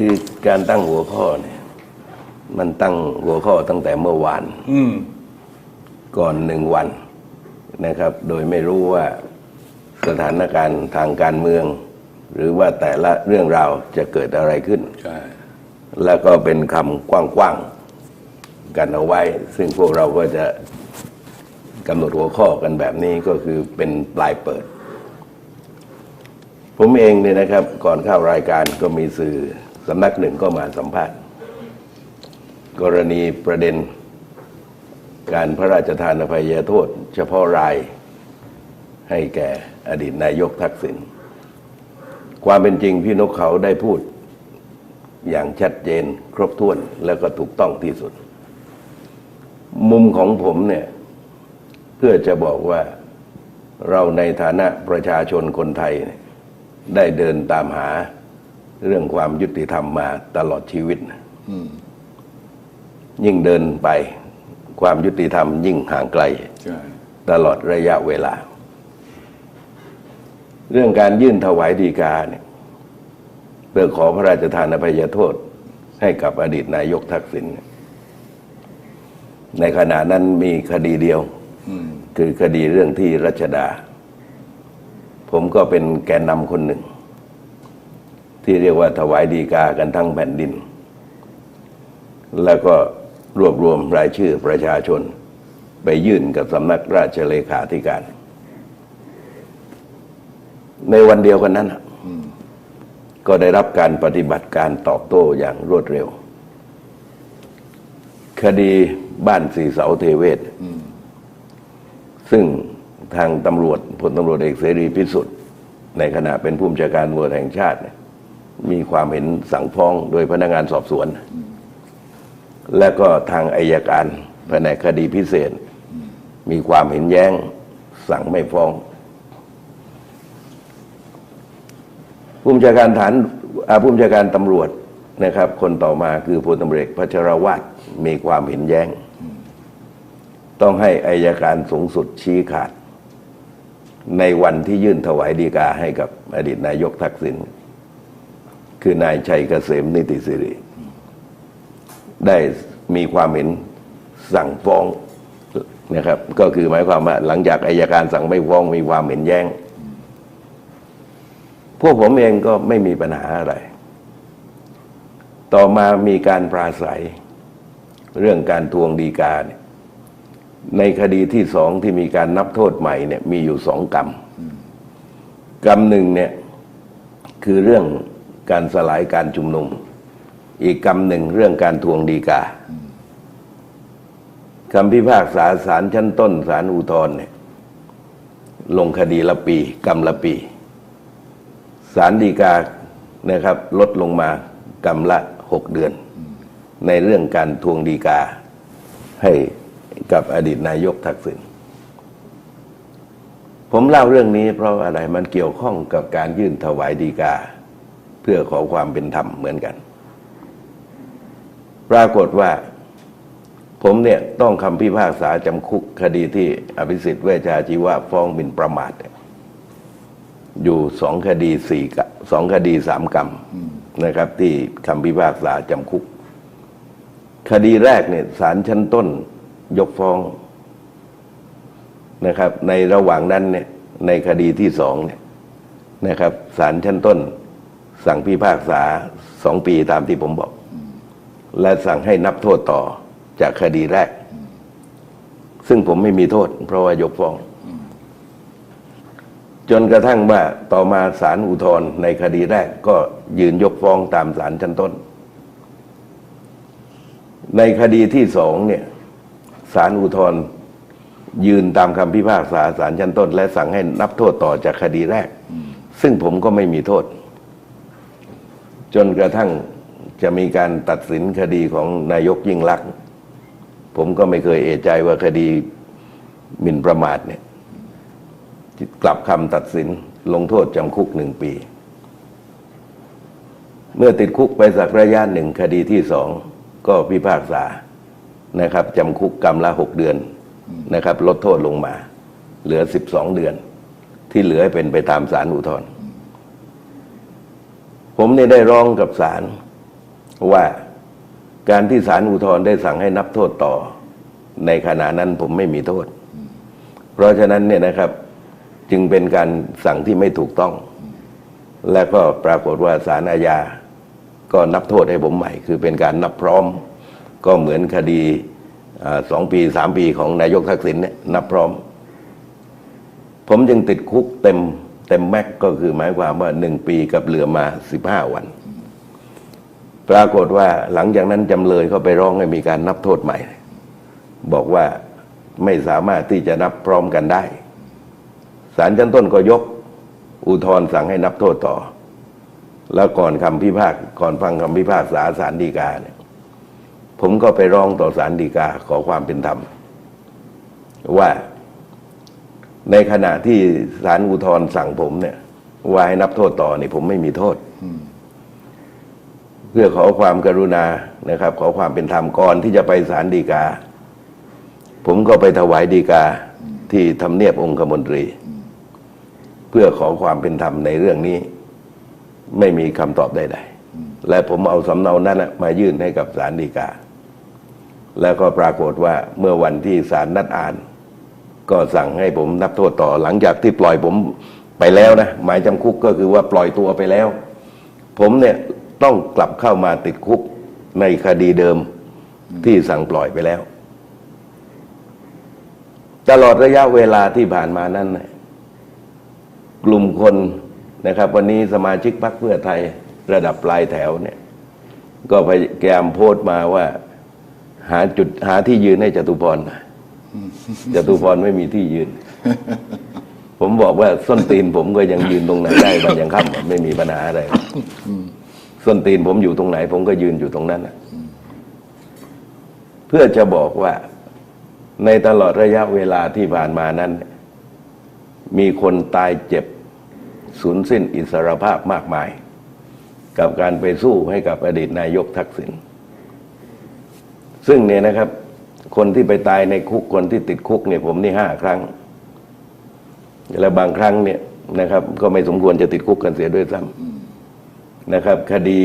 คือการตั้งหัวข้อเนี่ย มันตั้งหัวข้อตั้งแต่เมื่อวาน อืม ก่อนหนึ่งวันนะครับ โดยไม่รู้ว่าสถานการณ์ทางการเมือง หรือว่าแต่ละเรื่องราวจะเกิดอะไรขึ้น ใช่ แล้วก็เป็นคำกว้างๆกันเอาไว้ ซึ่งพวกเราก็จะกำหนดหัวข้อกันแบบนี้ก็คือเป็นปลายเปิด ผมเองเนี่ยนะครับ ก่อนเข้ารายการก็มีสื่อ สำนักหนึ่งก็มาสัมภาษณ์ กรณีประเด็น การพระราชทานอภัยโทษ เฉพาะรายให้แก่อดีตนายกทักษิณความเป็นจริงพี่นกเขาได้พูดอย่างชัดเจนครบถ้วนแล้วก็ถูกต้องที่สุด มุมของผมเนี่ยเพื่อจะบอกว่าเราในฐานะประชาชนคนไทยเนี่ยได้เดินตามหา เรื่องความยุติธรรมมาตลอดชีวิตนะยิ่งเดินไป ความยุติธรรมยิ่งห่างไกลใช่ตลอดระยะเวลา เรื่องการยื่นถวายดีกาเนี่ยเพื่อขอพระราชทานอภัยโทษ ให้กับอดีตนายกทักษิณเนี่ยในขณะนั้นมีคดีเดียวอืมคือคดีเรื่องที่รัชดา ผมก็เป็นแกนนำคนหนึ่ง ที่เรียกว่าถวายดีกากันทั้งแผ่นดิน แล้วก็รวบรวมรายชื่อประชาชน ไปยื่นกับสำนักราชเลขาธิการ ในวันเดียวกันนั้นก็ได้รับการปฏิบัติการตอบโต้อย่างรวดเร็ว คดีบ้านสีเสาเทเวศซึ่งทางตำรวจพลตำรวจเอกเสรีพิสุทธิ์ในขณะเป็นผู้บัญชาการตำรวจแห่งชาติเนี่ย มีความเห็นสั่งฟ้องโดยพนักงานสอบสวน และก็ทางอายการแผนกคดีพิเศษ มีความเห็นแย้งสั่งไม่ฟ้องผู้บัญชาการฐานอาผู้บัญชาการตำรวจนะครับ คนต่อมาคือพลตำรวจพัชรวาทมีความเห็นแย้ง ต้องให้อายการสูงสุดชี้ขาด ในวันที่ยื่นถวายดีกาให้กับอดีตนายกทักษิณ คือนายชัยเกษมนิติสิริ ได้มีความเห็นสั่งฟ้องนะครับ ก็คือหมายความว่าหลังจากอายการสั่งไม่ฟ้องมีความเห็นแย้ง พวกผมเองก็ไม่มีปัญหาอะไร ต่อมามีการปราศัย เรื่องการทวงดีกาเนี่ยในคดีที่สองที่มีการนับโทษใหม่เนี่ยมีอยู่สองกรรม กรรมหนึ่งเนี่ยคือเรื่อง การสลายการชุมนุม อีกกรรมหนึ่งเรื่องการทวงดีกาคำพิพากษาศาลชั้นต้นศาลอุทธรณ์เนี่ยลงคดีละปี กรรมละปีศาลฎีกานะครับ ลดลงมากรรมละหกเดือน ในเรื่องการทวงดีกา ให้กับอดีตนายกทักษิณผมเล่าเรื่องนี้เพราะอะไรมันเกี่ยวข้องกับการยื่นถวายดีกา เพื่อขอความเป็นธรรมเหมือนกัน ปรากฏว่า ผมเนี่ยต้องคำพิพากษาจำคุกคดีที่อภิสิทธิ์เวชาชีวะฟ้องหมิ่นประมาท อยู่สองคดีสี่สองคดีสามกรรมนะครับ ที่คำพิพากษาจำคุก คดีแรกเนี่ยศาลชั้นต้นยกฟ้องนะครับ ในระหว่างนั้นเนี่ยในคดีที่สองเนี่ยนะครับศาลชั้นต้น สั่งพิพากษาสองปีตามที่ผมบอก และสั่งให้นับโทษต่อจากคดีแรก ซึ่งผมไม่มีโทษ เพราะว่ายกฟ้อง จนกระทั่งว่าต่อมาศาลอุทธรณ์ในคดีแรกก็ยืนยกฟ้องตามศาลชั้นต้น ในคดีที่สองเนี่ยศาลอุทธรณ์ยืนตามคำพิพากษาศาลชั้นต้น และสั่งให้นับโทษต่อจากคดีแรก ซึ่งผมก็ไม่มีโทษ จนกระทั่งจะมีการตัดสินคดีของนายกยิ่งลักษณ์ผมก็ไม่เคยเอะใจว่าคดีหมิ่นประมาทเนี่ยกลับคำตัดสินลงโทษจำคุกหนึ่งปี เมื่อติดคุกไปสักระยะหนึ่งคดีที่สองก็พิพากษานะครับจำคุกกรรมละหกเดือนนะครับ ลดโทษลงมา เหลือสิบสองเดือน ที่เหลือให้เป็นไปตามสารอุทธรณ์ ผมเนี่ยได้ร้องกับศาลว่าการที่ศาลอุทธรณ์ได้สั่งให้นับโทษต่อ ในขณะนั้นผมไม่มีโทษ เพราะฉะนั้นเนี่ยนะครับจึงเป็นการสั่งที่ไม่ถูกต้อง และก็ปรากฏว่าศาลอาญาก็นับโทษให้ผมใหม่ คือเป็นการนับพร้อม ก็เหมือนคดีสองปีสามปีของนายกทักษิณเนี่ยนับพร้อม ผมจึงติดคุกเต็ม เต็มแม็กก็คือหมายความว่าหนึ่งปีกับเหลือมาสิบห้าวัน ปรากฏว่าหลังจากนั้นจำเลยก็ไปร้องให้มีการนับโทษใหม่ บอกว่าไม่สามารถที่จะนับพร้อมกันได้ศาลชั้นต้นก็ยกอุทธรณ์สั่งให้นับโทษต่อ แล้วก่อนคำพิพากษาก่อนฟังคำพิพากษาศาลฎีกาเนี่ยผมก็ไปร้องต่อศาลฎีกาขอความเป็นธรรมว่า ในขณะที่ศาลอุทธรณ์สั่งผมเนี่ยว่าให้นับโทษต่อนี่ผมไม่มีโทษ เพื่อขอความกรุณานะครับ ขอความเป็นธรรมก่อนที่จะไปศาลฎีกา ผมก็ไปถวายฎีกาที่ทำเนียบองคมนตรี เพื่อขอความเป็นธรรมในเรื่องนี้ ไม่มีคำตอบใดๆและผมเอาสำเนานั้นมายื่นให้กับศาลฎีกา แล้วก็ปรากฏว่าเมื่อวันที่ศาลนัดอ่าน ก็สั่งให้ผมนับโทษต่อหลังจากที่ปล่อยผมไปแล้วนะหมายจำคุกก็คือว่าปล่อยตัวไปแล้ว ผมเนี่ยต้องกลับเข้ามาติดคุกในคดีเดิมที่สั่งปล่อยไปแล้ว ตลอดระยะเวลาที่ผ่านมานั้นน่ะกลุ่มคนนะครับ วันนี้สมาชิกพรรคเพื่อไทยระดับปลายแถวเนี่ย ก็พยายามโพสต์มาว่า หาจุดหาที่ยืนให้จตุพรน่อย จตุพรไม่มีที่ยืน ผมบอกว่าส้นตีนผมก็ยังยืนตรงไหนได้วันยังค่ำไม่มีปัญหาอะไรส้นตีนผมอยู่ตรงไหน ผมก็ยืนอยู่ตรงนั้นเพื่อจะบอกว่าในตลอดระยะเวลาที่ผ่านมานั้น มีคนตายเจ็บสูญสิ้นอิสรภาพมากมาย กับการไปสู้ให้กับอดีตนายกทักษิณซึ่งเนี่ยนะครับ คนที่ไปตายในคุกคนที่ติดคุกเนี่ยผมนี่ห้าครั้ง และบางครั้งเนี่ยนะครับ ก็ไม่สมควรจะติดคุกกันเสียด้วยซ้ำนะครับ คดี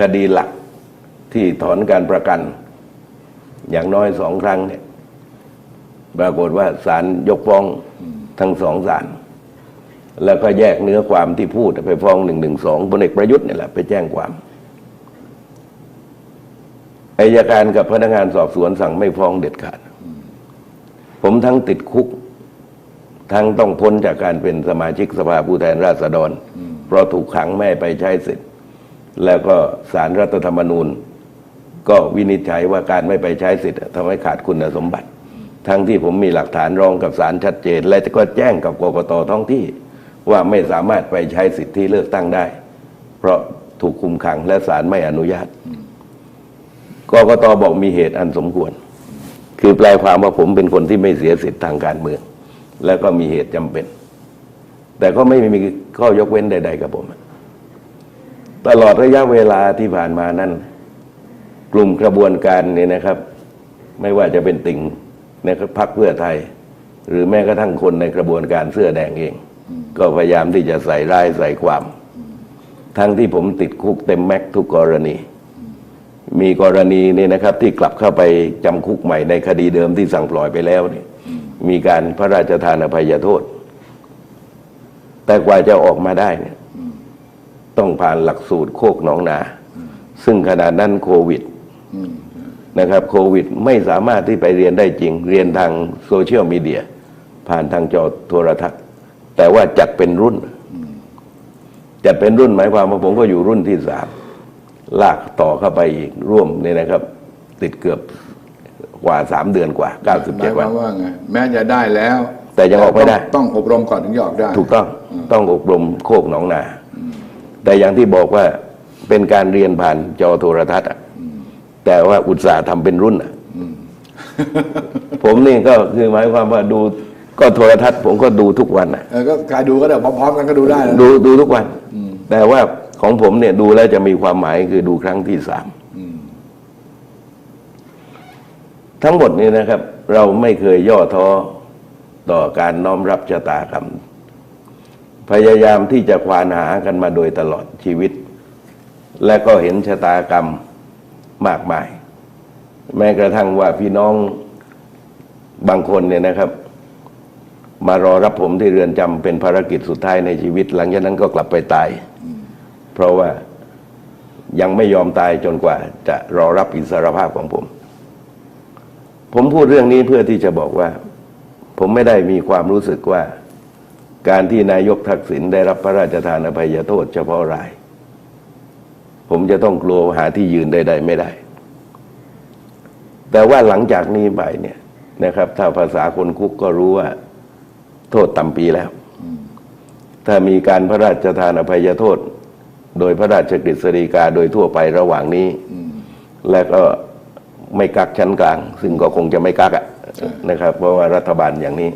คดีหลักที่ถอนการประกัน อย่างน้อยสองครั้งเนี่ย ปรากฏว่าศาลยกฟ้องทั้งสองศาลแล้วก็แยกเนื้อความที่พูดไปฟ้องหนึ่งหนึ่งสองพลเอกประยุทธ์นี่แหละไปแจ้งความ อายการกับพนักงานสอบสวนสั่งไม่ฟ้องเด็ดขาด ผมทั้งติดคุก ทั้งต้องพ้นจากการเป็นสมาชิกสภาผู้แทนราษฎร เพราะถูกขังไม่ให้ไปใช้สิทธิ์ แล้วก็สารรัฐธรรมนูญ ก็วินิจฉัยว่าการไม่ไปใช้สิทธิ์ทำให้ขาดคุณสมบัติ ทั้งที่ผมมีหลักฐานรองกับศาลชัดเจน และก็แจ้งกับกกตท้องที่ ว่าไม่สามารถไปใช้สิทธิเลือกตั้งได้ เพราะถูกคุมขังและศาลไม่อนุญาต กกตบอกมีเหตุอันสมควร คือแปลความว่าผมเป็นคนที่ไม่เสียสิทธิ์ทางการเมือง แล้วก็มีเหตุจำเป็น แต่ก็ไม่มีข้อยกเว้นใด ๆ กับผม ตลอดระยะเวลาที่ผ่านมานั้น กลุ่มกระบวนการเนี่ยนะครับ ไม่ว่าจะเป็นติ่งในะครับพรรคเพื่อไทย หรือแม้กระทั่งคนในกระบวนการเสื้อแดงเอง ก็พยายามที่จะใส่ร้ายใส่ความ ทั้งที่ผมติดคุกเต็มแม็กทุกกรณี มีกรณีนี่นะครับที่กลับเข้าไปจำคุกใหม่ในคดีเดิมที่สั่งปล่อยไปแล้วนี่มีการพระราชทานอภัยโทษ แต่กว่าจะออกมาได้เนี่ยต้องผ่านหลักสูตรโคกหนองนา ซึ่งขณะนั้นโควิดนะครับโควิดไม่สามารถที่ไปเรียนได้จริง เรียนทางโซเชียลมีเดีย ผ่านทางจอโทรทัศน์ แต่ว่าจัดเป็นรุ่น จัดเป็นรุ่นหมายความว่าผมก็อยู่รุ่นที่สาม ลากต่อเข้าไปอีกร่วมเนี่ยนะครับ ติดเกือบกว่าสามเดือนกว่าเก้าสิบหมาเจ็ยดควัวานมว่าไงแม้จะได้แล้วแต่ยังออกไม่ได้ ต้องต้องอบรมก่อนถึงจะออกได้ถูกต้องต้องอบรมโคกหนองนา แต่อย่างที่บอกว่าเป็นการเรียนผ่านจอโทรทัศน์อะแต่ว่าอุตสาห์ทำเป็นรุ่นอะผมนี่ก็คือหมายความว่าดูก็โทรทัศน์ผมก็ดูทุกวันอะเออก็ใครดูก็ได้พร้อมๆกันก็ดูได้นะดูดูทุกวัน แต่ว่า ของผมเนี่ยดูแล้วจะมีความหมายคือดูครั้งที่สามทั้งหมดนี้นะครับ เราไม่เคยย่อท้อต่อการน้อมรับชะตากรรม พยายามที่จะควานหากันมาโดยตลอดชีวิต และก็เห็นชะตากรรมมากมาย แม้กระทั่งว่าพี่น้องบางคนเนี่ยนะครับ มารอรับผมที่เรือนจำเป็นภารกิจสุดท้ายในชีวิต หลังจากนั้นก็กลับไปตาย เพราะว่ายังไม่ยอมตายจนกว่าจะรอรับอิสรภาพของผม ผมพูดเรื่องนี้เพื่อที่จะบอกว่า ผมไม่ได้มีความรู้สึกว่า การที่นายกทักษิณได้รับพระราชทานอภัยโทษเฉพาะราย ผมจะต้องกลัวหาที่ยืนใด ๆ ไม่ได้ แต่ว่าหลังจากนี้ไปเนี่ยนะครับ ถ้าภาษาคนคุกก็รู้ว่า โทษต่ำปีแล้ว ถ้ามีการพระราชทานอภัยโทษ โดยพระราชกฤษฎีกาโดยทั่วไประหว่างนี้ และก็ไม่กักชั้นกลาง ซึ่งก็คงจะไม่กักอะนะครับ เพราะว่ารัฐบาลอย่างนี้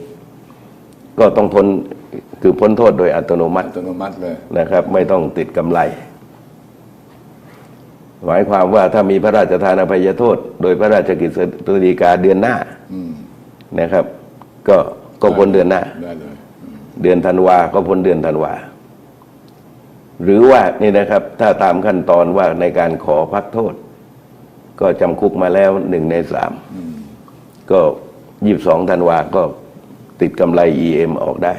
ก็ต้องพ้นคือพ้นโทษโดยอัตโนมัติอัตโนมัติเลยนะครับ ไม่ต้องติดกำไร หมายความว่าถ้ามีพระราชทานอภัยโทษ โดยพระราชกฤษฎีกาเดือนหน้าอืมนะครับ ก็ก็พ้นเดือนหน้าได้เลยอืมเดือนธันวาก็พ้นเดือนธันวา หรือว่านี่นะครับถ้าตามขั้นตอนว่าในการขอพักโทษ ก็จำคุกมาแล้วหนึ่งในสามก็ยี่บสองธันวาก็ติดกำไร EM ออกได้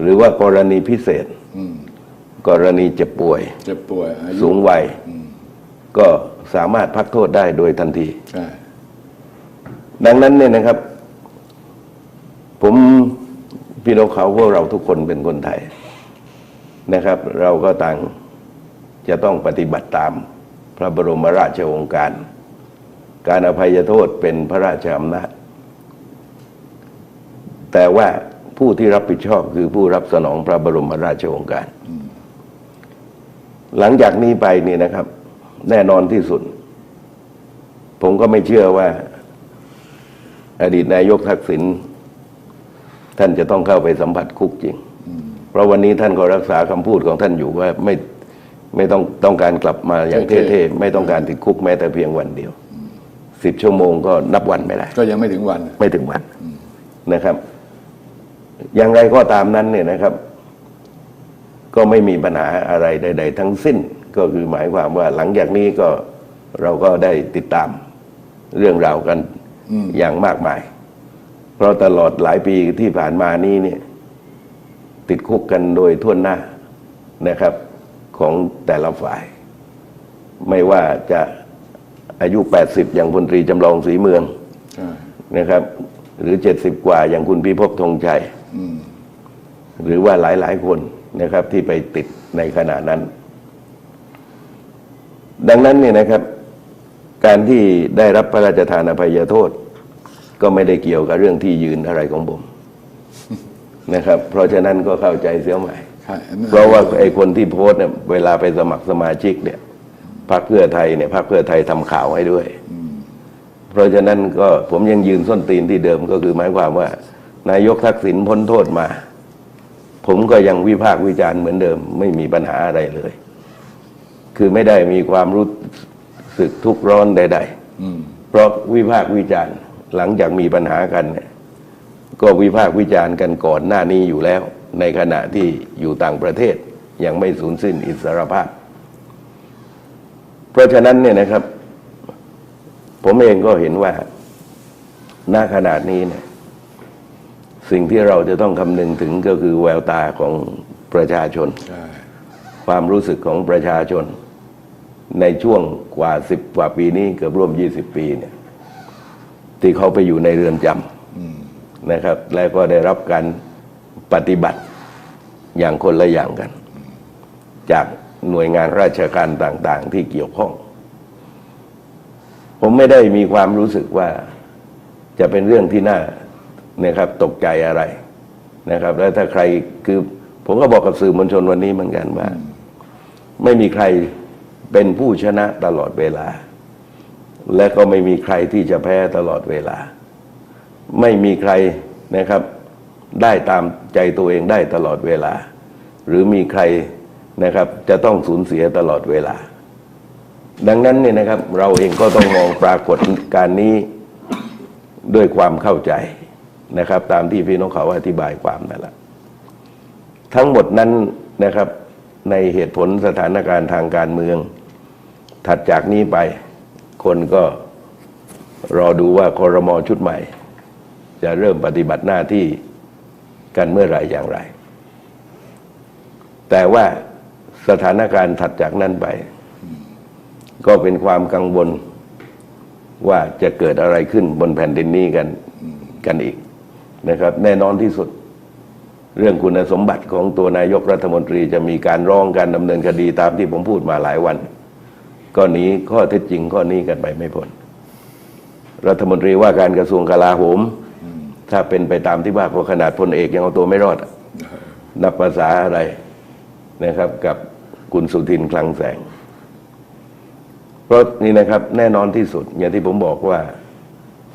หรือว่ากรณีพิเศษอืมกรณีเจ็บป่วย เจ็บป่วยอายุสูงวัยก็สามารถพักโทษได้โดยทันทีใช่ดังนั้นเนี่ยนะครับ ผมพี่น้องเขาพวกเราทุกคนเป็นคนไทย นะครับ เราก็ต่างจะต้องปฏิบัติตามพระบรมราชโองการ การอภัยโทษเป็นพระราชอำนาจ แต่ว่าผู้ที่รับผิดชอบคือผู้รับสนองพระบรมราชโองการ หลังจากนี้ไปนี่นะครับ แน่นอนที่สุด ผมก็ไม่เชื่อว่า อดีตนายกทักษิณท่านจะต้องเข้าไปสัมผัสคุกจริง เพราะวันนี้ท่านก็รักษาคำพูดของท่านอยู่ว่าไม่ไม่ต้องต้องการกลับมาอย่างเท่ๆไม่ต้องการติดคุกแม้แต่เพียงวันเดียวสิบชั่วโมงก็นับวันไม่ได้ก็ยังไม่ถึงวันไม่ถึงวันนะครับ อย่างไรก็ตามนั้นเนี่ยนะครับ ก็ไม่มีปัญหาอะไรใด ๆ ทั้งสิ้นก็คือหมายความว่าหลังจากนี้ก็เราก็ได้ติดตามเรื่องราวกันอืมอย่างมากมาย เพราะตลอดหลายปีที่ผ่านมานี้เนี่ย ติดคุกกันโดยทั่วหน้านะครับของแต่ละฝ่าย ไม่ว่าจะอายุ 80 อย่างพลตรีจำลองศรีเมืองใช่นะครับ หรือเจ็ดสิบกว่าอย่างคุณพิภพธงชัยอืมหรือว่าหลายๆคนนะครับที่ไปติดในขณะนั้น ดังนั้นเนี่ยนะครับ การที่ได้รับพระราชทานอภัยโทษ ก็ไม่ได้เกี่ยวกับเรื่องที่ยืนอะไรของผม นะครับ เพราะฉะนั้นก็เข้าใจเสียใหม่ ใช่อันนั้นเพราะว่าไอ้คนที่โพสต์เนี่ยเวลาไปสมัครสมาชิกเนี่ยพรรคเพื่อไทยเนี่ยพรรคเพื่อไทยทำข่าวให้ด้วย เพราะฉะนั้นก็ผมยังยืนส้นตีนที่เดิมก็คือหมายความว่า นายกทักษิณพ้นโทษมา ผมก็ยังวิพากษ์วิจารณ์เหมือนเดิม ไม่มีปัญหาอะไรเลย คือไม่ได้มีความรู้สึกทุกข์ร้อนใด อืม ๆ เพราะวิพากษ์วิจารณ์หลังจากมีปัญหากันเนี่ย ก็วิพากษ์วิจารณ์กันก่อนหน้านี้อยู่แล้ว ในขณะที่อยู่ต่างประเทศยังไม่สูญสิ้นอิสรภาพ เพราะฉะนั้นเนี่ยนะครับ ผมเองก็เห็นว่าณขนาดนี้เนี่ยสิ่งที่เราจะต้องคำนึงถึงก็คือแววตาของประชาชน ความรู้สึกของประชาชน ในช่วงกว่าสิบกว่าปีนี้เกือบร่วมยี่สิบปีเนี่ย ที่เขาไปอยู่ในเรือนจำ นะครับ แล้วก็ได้รับการปฏิบัติอย่างคนละอย่างกัน จากหน่วยงานราชการต่าง ๆ ที่เกี่ยวข้อง ผมไม่ได้มีความรู้สึกว่าจะเป็นเรื่องที่น่านะครับ ตกใจอะไรนะครับ แล้วถ้าใครคือผมก็บอกกับสื่อมวลชนวันนี้เหมือนกันว่า ไม่มีใครเป็นผู้ชนะตลอดเวลา และก็ไม่มีใครที่จะแพ้ตลอดเวลา ไม่มีใครนะครับได้ตามใจตัวเองได้ตลอดเวลา หรือมีใครนะครับจะต้องสูญเสียตลอดเวลา ดังนั้นเนี่ยนะครับเราเองก็ต้องมองปรากฏการณ์นี้ด้วยความเข้าใจนะครับ ตามที่พี่น้องเขาอธิบายความนั่นแหละทั้งหมดนั้นนะครับในเหตุผลสถานการณ์ทางการเมือง ถัดจากนี้ไป คนก็รอดูว่าคอรมอชุดใหม่ จะเริ่มปฏิบัติหน้าที่กันเมื่อไหร่อย่างไร แต่ว่าสถานการณ์ถัดจากนั้นไป ก็เป็นความกังวลว่าจะเกิดอะไรขึ้นบนแผ่นดินนี้กันกันอีกนะครับ แน่นอนที่สุด เรื่องคุณสมบัติของตัวนายกรัฐมนตรีจะมีการร้องการดำเนินคดีตามที่ผมพูดมาหลายวันก็หนีข้อเท็จจริงข้อนี้กันไปไม่พ้นรัฐมนตรีว่าการกระทรวงกลาโหม ถ้าเป็นไปตามที่ว่าเพราะขนาดพลเอกยังเอาตัวไม่รอดอะนับภาษาอะไรนะครับ กับคุณสุทินคลังแสง เพราะนี่นะครับ แน่นอนที่สุด อย่างที่ผมบอกว่า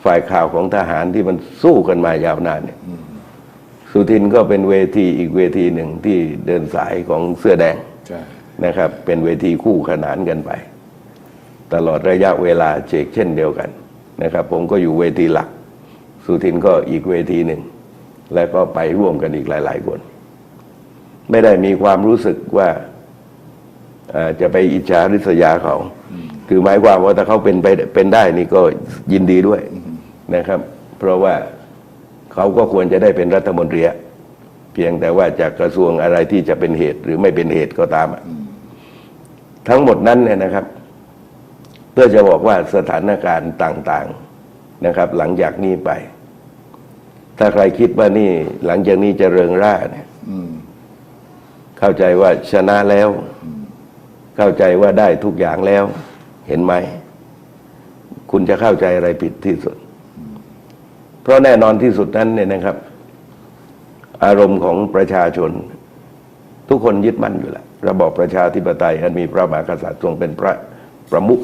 ฝ่ายข่าวของทหารที่มันสู้กันมายาวนานเนี่ยสุทินก็เป็นเวทีอีกเวทีหนึ่งที่เดินสายของเสื้อแดงใช่นะครับ เป็นเวทีคู่ขนานกันไป ตลอดระยะเวลาเชกเช่นเดียวกันนะครับ ผมก็อยู่เวทีหลัก สุทินก็อีกเวทีหนึ่ง แล้วก็ไปร่วมกันอีกหลาย ๆ คน ไม่ได้มีความรู้สึกว่าจะไปอิจฉาริษยาเขา คือหมายความว่าถ้าเขาเป็นไปเป็นได้นี่ก็ยินดีด้วยนะครับ เพราะว่าเขาก็ควรจะได้เป็นรัฐมนตรีเพียงแต่ว่าจากกระทรวงอะไรที่จะเป็นเหตุหรือไม่เป็นเหตุก็ตาม ทั้งหมดนั้นเนี่ยนะครับ เพื่อจะบอกว่าสถานการณ์ต่าง ๆนะครับ หลังจากนี้ไป ถ้าใครคิดว่านี่หลังจากนี้จะเริงร่าเนี่ยอืมเข้าใจว่าชนะแล้ว เข้าใจว่าได้ทุกอย่างแล้ว เห็นไหม คุณจะเข้าใจอะไรผิดที่สุด เพราะแน่นอนที่สุดนั้นเนี่ยนะครับ อารมณ์ของประชาชน ทุกคนยึดมั่นอยู่แล้วระบอบประชาธิปไตยอันมีพระมหากษัตริย์ทรงเป็นพระประมุข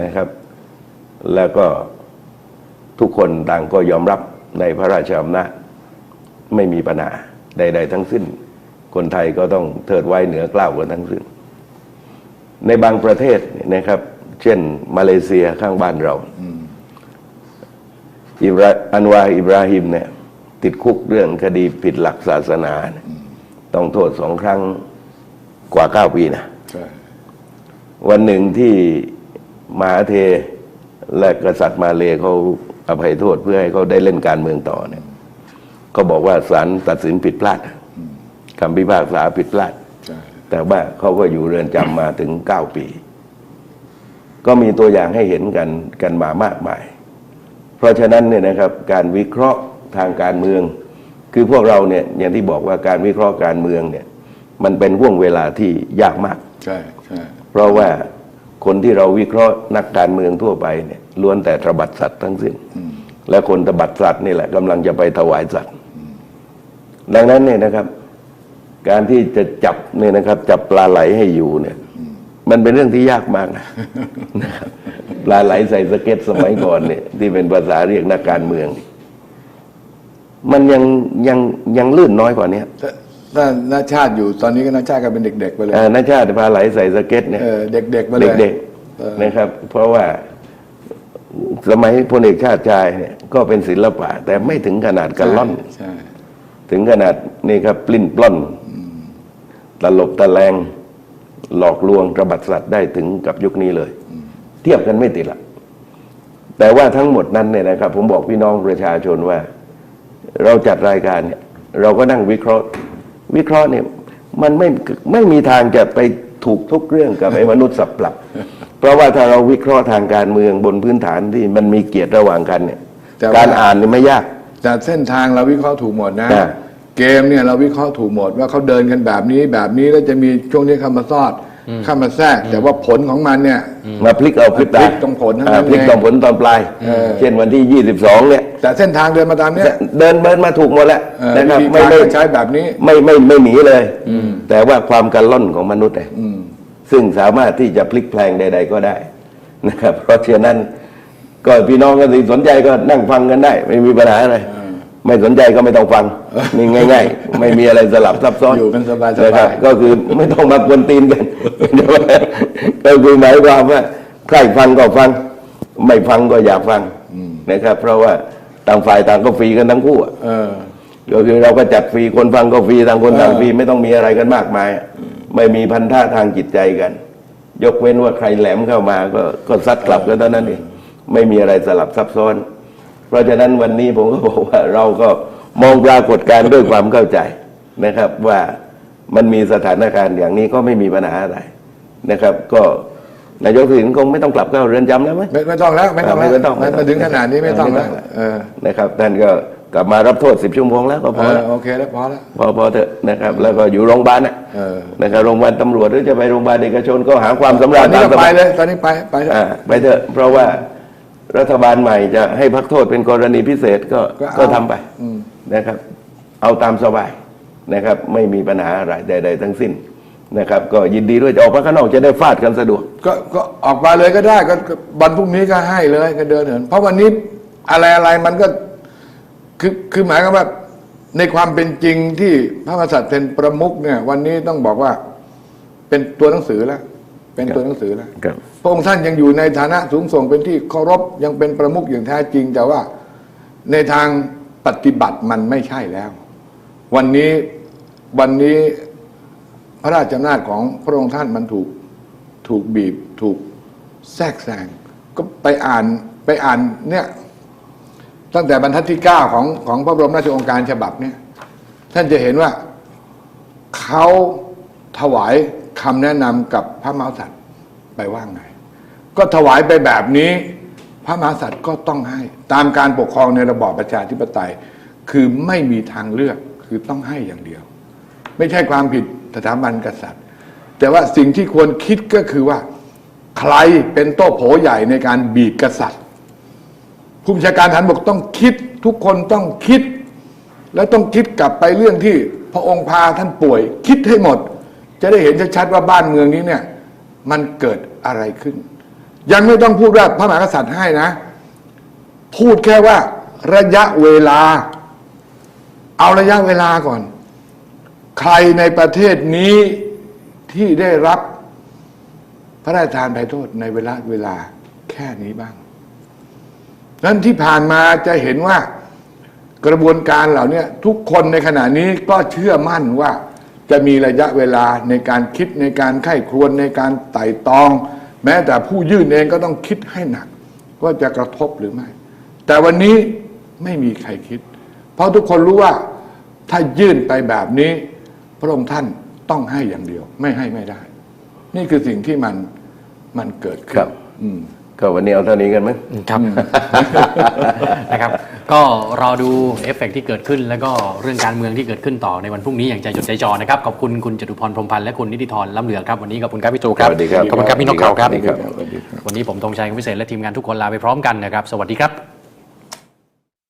นะครับ แล้วก็ทุกคนต่างก็ยอมรับ ในพระราชอำนาจไม่มีปัญหาใด ๆ ทั้งสิ้น คนไทยก็ต้องเทิดไว้เหนือกล้าวกันทั้งสิ้น ในบางประเทศนะครับ เช่น มาเลเซียข้างบ้านเราอิบราอันวาอิบราฮิมเนี่ย ติดคุกเรื่องคดีผิดหลักศาสนา ต้องโทษสองครั้งกว่าเก้าปีนะวันหนึ่งที่มาเทและกษัตริย์มาเลเขา อภัยโทษเพื่อให้เขาได้เล่นการเมืองต่อเนี่ยก็บอกว่าศาลตัดสินผิดพลาดคำพิพากษาผิดพลาดใช่แต่ว่าเขาก็อยู่เรือนจำมาถึงเก้าปี ก็มีตัวอย่างให้เห็นกันกันมามากมาย เพราะฉะนั้นเนี่ยนะครับการวิเคราะห์ทางการเมือง คือพวกเราเนี่ยอย่างที่บอกว่าการวิเคราะห์การเมืองเนี่ย มันเป็นห่วงเวลาที่ยากมาก ใช่ใช่เพราะว่า คนที่เราวิเคราะห์นักการเมืองทั่วไปเนี่ยล้วนแต่ตระบัดสัตว์ทั้งสิ้น และคนตระบัดสัตว์นี่แหละกำลังจะไปถวายสัตว์ ดังนั้นเนี่ยนะครับ การที่จะจับเนี่ยนะครับ จับปลาไหลให้อยู่เนี่ย มันเป็นเรื่องที่ยากมากนะนะครับปลาไหลใส่สเก็ตสมัยก่อนเนี่ย ที่เป็นภาษาเรียกนักการเมืองนี่มันยังยังยังลื่นน้อยกว่านี้ ถ้าถ้านาชาติอยู่ตอนนี้ก็นาชาติก็เป็นเด็ก ๆ ไปเลยเอ่อนักชาติปลาไหลใส่สเก็ตเนี่ยเออเด็กๆไปเลยเด็กเออๆนะครับ เพราะว่าสมัยพลเอกชาติชายเนี่ยก็เป็นศิลปะ แต่ไม่ถึงขนาดกันล่อน ใช่ถึงขนาดนี่ครับปลิ้นปล้อนตลบตะแลง หลอกลวงระบัดสัตว์ได้ถึงกับยุคนี้เลย เทียบกันไม่ติดละแต่ว่าทั้งหมดนั้นเนี่ยนะครับ ผมบอกพี่น้องประชาชนว่า เราจัดรายการเนี่ย เราก็นั่งวิเคราะห์ วิเคราะห์เนี่ยมันไม่ไม่มีทางจะไปถูกทุกเรื่องกับไอ้มนุษย์สับปรับ เพราะว่าถ้าเราวิเคราะห์ทางการเมืองบนพื้นฐานที่มันมีเกียรติระหว่างกันเนี่ยแต่ว่า การอ่านนี่ไม่ยากแต่เส้นทางเราวิเคราะห์ถูกหมดนะ อ่าเกมเนี่ยเราวิเคราะห์ถูกหมดว่าเขาเดินกันแบบนี้แบบนี้แล้วจะมีช่วงนี้เข้ามาซอด เข้ามาแทรกแต่ว่าผลของมันเนี่ย มาพลิกเอาพลิกตาพลิกตรงผลเท่านั้นอ่าพลิกเองตรงผลตอนปลาย เออ เช่นวันที่ 22 เนี่ย แต่เส้นทางเดินมาตามเนี้ยเดินเดินมาถูกหมดแล้วเออนะครับวิธีไม่การไม่ก็ใช้แบบนี้ ไม่ไม่ไม่หนีเลย แต่ว่าความกันล่อนของมนุษย์เนี่ยอืม ซึ่งสามารถที่จะพลิกแพลงใด ๆ ก็ได้นะครับ เพราะฉะนั้นก็พี่น้องก็สิสนใจก็นั่งฟังกันได้ ไม่มีปัญหาอะไร ไม่สนใจก็ไม่ต้องฟังนี่ง่าย ๆ ไม่มีอะไรสลับซับซ้อนอยู่กันสบายๆนะครับก็คือไม่ต้องมากวนตีนกันก็คือหมายความว่าใครฟังก็ฟัง ไม่ฟังก็อย่าฟังนะครับ เพราะว่าต่างฝ่ายต่างก็ฟรีกันทั้งคู่อะเออก็คือเราก็จัดฟรีคนฟังก็ฟรีต่างคนต่างเออฟรีไม่ต้องมีอะไรกันมากมายอะไม่มีพันธะทางจิตใจกัน ยกเว้นว่าใครแหลมเข้ามาก็ก็ซัดกลับก็เท่านั้นเองไม่มีอะไรสลับซับซ้อน เพราะฉะนั้นวันนี้ผมก็บอกว่าเราก็มองปรากฏการณ์ด้วยความเข้าใจนะครับว่ามันมีสถานการณ์อย่างนี้ก็ไม่มีปัญหาอะไรนะครับ ก็นายกทักษิณคงไม่ต้องกลับเข้าเรือนจำแล้วไหมไม่ไม่ต้องแล้วไม่ต้องแล้วไม่ต้องมาถึงขนาดนี้ไม่ต้องแล้วเออนะครับท่านก็กลับมารับโทษสิบชั่วโมงแล้วก็พเอออแล้วโอเคแล้วพอแล้วพอพอเถอะนะครับ แล้วก็อยู่โรงพยาบาลนะเออนะครับโรงพยาบาลตำรวจหรือจะไปโรงพยาบาลเอกชนก็หาความสำตราอญนนี้ตามก็สไปบายเลยตอนนี้ไปไปเถอะอ่าไปเถอะเพราะว่า รัฐบาลใหม่จะให้พักโทษเป็นกรณีพิเศษก็ก็เอาก็ทำไปอืม นะครับ เอาตามสบายนะครับ ไม่มีปัญหาอะไรใด ๆ ทั้งสิ้นนะครับ ก็ยินดีด้วยจะออกมาข้างนอกจะได้ฟาดกันสะดวก ก็ก็ออกมาเลยก็ได้ก็ก็วันพรุ่งนี้ก็ให้เลยก็เดินเหินเพราะวันนี้อะไรอะไรมันก็คือคือหมายความว่าในความเป็นจริงที่พระมหากษัตริย์เป็นประมุขเนี่ย วันนี้ต้องบอกว่า เป็นตัวหนังสือแล้ว เป็นตัวหนังสือแล้วครับพระองค์ท่านยังอยู่ในฐานะสูงส่งเป็นที่เคารพยังเป็นประมุขอย่างแท้จริง แต่ว่าในทางปฏิบัติมันไม่ใช่แล้ว วันนี้วันนี้พระราชอำนาจของพระองค์ท่านมันถูกถูกบีบถูกแทรกแซงก็ไปอ่านไปอ่านเนี่ยตั้งแต่บรรทัดที่เก้าของของพระบรมราชโองการฉบับเนี่ยท่านจะเห็นว่าเขาถวาย คำแนะนำกับพระมหากษัตริย์ไปว่าไง ก็ถวายไปแบบนี้ พระมหากษัตริย์ก็ต้องให้ ตามการปกครองในระบอบประชาธิปไตย คือไม่มีทางเลือกคือต้องให้อย่างเดียว ไม่ใช่ความผิดสถาบันกษัตริย์ แต่ว่าสิ่งที่ควรคิดก็คือว่า ใครเป็นโต้โผใหญ่ในการบีบกษัตริย์ผู้บัญชาการฐานบกต้องคิดทุกคนต้องคิด แล้วต้องคิดกลับไปเรื่องที่พระองค์พาท่านป่วย คิดให้หมด จะได้เห็นชัดๆว่าบ้านเมืองนี้เนี่ย มันเกิดอะไรขึ้น ยังไม่ต้องพูดว่าพระมหากษัตริย์ให้นะ พูดแค่ว่าระยะเวลา เอาระยะเวลาก่อน ใครในประเทศนี้ที่ได้รับพระราชทานไพโทษในเวลาเวลาแค่นี้บ้าง นั้นที่ผ่านมาจะเห็นว่ากระบวนการเหล่านี้ทุกคนในขณะนี้ก็เชื่อมั่นว่า จะมีระยะเวลาในการคิดในการไข้ครวญในการไต่ตอง แม้แต่ผู้ยื่นเองก็ต้องคิดให้หนัก ว่าจะกระทบหรือไม่ แต่วันนี้ไม่มีใครคิด เพราะทุกคนรู้ว่าถ้ายื่นไปแบบนี้ พระองค์ท่านต้องให้อย่างเดียว ไม่ให้ไม่ได้ นี่คือสิ่งที่มันมันเกิดขึ้นครับอืม ก็วันนี้เอาเท่านี้กันไหมครับ นะครับ ก็รอดูเอฟเฟกต์ที่เกิดขึ้น แล้วก็เรื่องการเมืองที่เกิดขึ้นต่อในวันพรุ่งนี้อย่างใจจดใจจ่อนะครับ ขอบคุณคุณจตุพรพรหมพันธ์และคุณนิติธรล้ำเหลืองครับ วันนี้ขอบคุณครับพี่จูครับ สวัสดีครับ ขอบคุณครับพี่นกเขาครับ สวัสดีครับ วันนี้ผมธงชัยคุณพิเศษและทีมงานทุกคนลาไปพร้อมกันนะครับ สวัสดีครับ